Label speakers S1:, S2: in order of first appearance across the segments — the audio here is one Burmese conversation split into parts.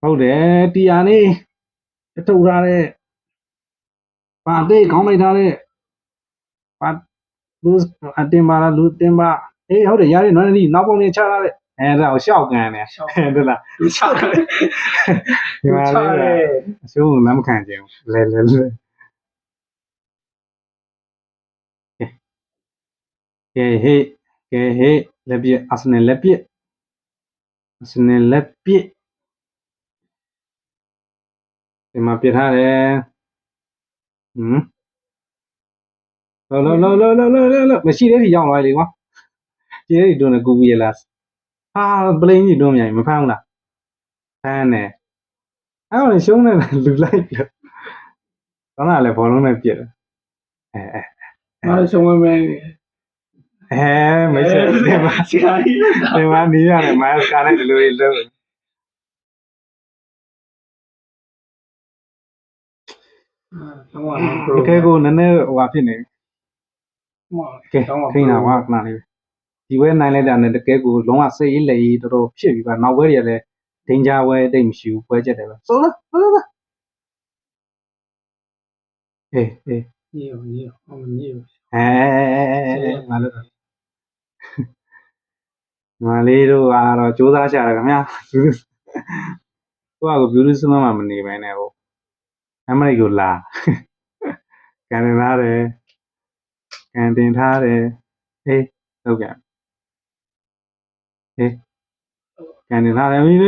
S1: ဟုတ်တယ်တီယာနေတထုတ်ထားတဲ့ပါတဲ့ခေါင်းလိုက်ထားတဲ့ပါလူအတင်ပါလားလူတင်ပါအေးဟုတ်တယ်ရတယ်နော်နီနောက်ပုံလေးချထားတဲ့အဲဒါကိုရှောက်ကန်နေဟုတ်လား
S2: လူချတယ်
S1: ဒီမှာ
S2: ချ
S1: လေး
S2: တယ်
S1: အရှုံးလက်မခံခြင်းလဲလဲလဲကဲဟေးကဲဟေးလက်ပြအာဆနယ်လက်ပြအာဆနယ်လက်ပြ ဒီမှာပြထားတယ်ဟမ်လောလောလောလောလောလောလောမရှိတဲ့ဒီရောက်သွားလေကွာကျေးဒီတွန်းကူပြီးရလားဟာပလိန်ကြီးတွန်းမြိုင်မဖမ်းဘူးလားဖမ်းတယ်အဲ့တော့ရှုံးနေတယ်လူလိုက်ပြတော့လာလေဘောလုံးနဲ့ပြစ်တယ်အဲအဲ
S2: ငါတို့ဆုံးမမဲ
S1: အဲမရှိတယ်မှာ
S2: ဆရာကြီး
S1: ဒီမှာနေရတယ်မစကာနဲ့ဒီလိုလေးလုပ်
S2: တော့
S1: တကယ်ကိုနည်းနည်းဟိုဟာဖြစ်နေပြီ
S2: မော
S1: ကဲထိန်းတာကွာခဏလေးဒီဝဲနိုင်လိုက်တာနဲ့တကယ်ကိုလုံးဝစိတ်ရေးလက်ရေးတော်တော်ဖြစ်ပြီပါနောက်ဝဲတွေကလည်းဒင်ဂျာဝဲတိတ်မရှိဘူးပွဲချက်တယ်ပဲစိုးလားစိုးလားအေးအေး
S2: ညောညောအောင်ညော
S1: အဲငါလို့ငါလေးတို့ကတော့စူးစမ်းရှာတယ်ခင်ဗျာကိုကကိုဘျူတီစမမှာမနေပဲနဲ့ဟို အမရိကိုလာကန်တင်ထားတယ်ကန်တင်ထားတယ်အေးဟုတ်ကဲ့အေးကန်တင်ထားတယ်အေး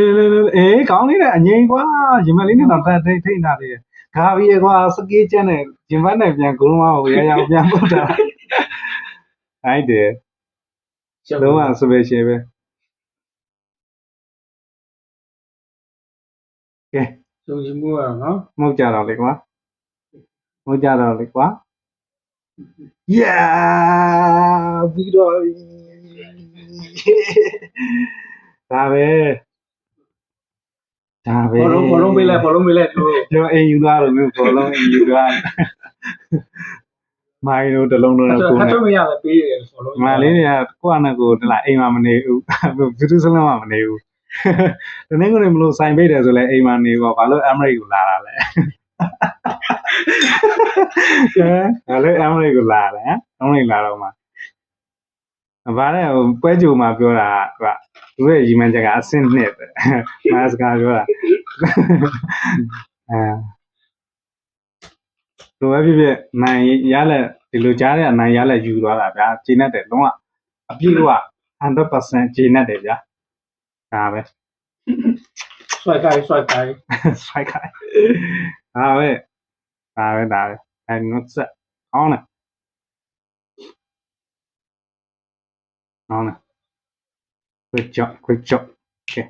S1: အေးကောင်းလေးနဲ့အငိမ့်ကွာရင်မလေးနဲ့တော့ထိထိနေတာတယ်ခါပြီးကွာစကေးချမ်းနဲ့ရင်မနဲ့ပြန်ကုန်းမကိုရရပြန်ပုတ်တာဟုတ်တယ်လုံးဝ special ပဲကဲ
S2: စုံစမှုရနော်
S1: မှုတ်ကြတော့လေကွာမှုတ်ကြတော့လေကွာ yeah ပြီးတော့ပြီဒါပဲဒါပဲ
S2: ဘောလုံးဘောလုံးပေးလိုက်ဘောလုံးပေးလိုက်တို့
S1: ကျွန်တော်အိမ်ယူသွားလို့မျိုးဘောလုံးအိမ်ယူသွားမိုင်းတို့တလုံးလုံး
S2: အဲ့
S1: တော့
S2: တော့
S1: ကို
S2: ဖတ်
S1: ယ်
S2: တော့မရတယ်ပေးတယ်ဘောလုံး
S1: ဒီမှာလေးတွေကကိုယ့်အနဲ့ကိုယ်တလားအိမ်မှာမနေဘူးဘီတူးစလုံးမှာမနေဘူး တနင်္ဂနွေမလို့ဆိုင်ပိတ်တယ်ဆိုလဲအိမ်မှာနေပေါ့ဘာလို့အမရိကိုလာတာလဲဟမ်ဘာလို့အမရိကိုလာလဲအမရိလာတော့မှဘာလဲဟိုပွဲကြိုမှာပြောတာကသူရဲ့ရီမန်ချက်ကအဆင့်နှစ်ပဲမစကားပြောတာအဲလိုပဲဖြစ်ဖြစ်နိုင်ရလက်ဒီလိုကြားတဲ့အနိုင်ရလက်ယူသွားတာဗျာကျင်းတတ်တယ်လုံးဝအပြည့်က100%ကျင်းတတ်တယ်ဗျာ ဒါပဲ
S2: ဆွဲကိုင်းဆွဲကိုင်း
S1: ဆိုင်ခိုင်းဒါပဲဒါပဲဒါပဲအဲနုတ်ဆက်ဟောင်းနေဟောင်းနေ good job good job ကဲ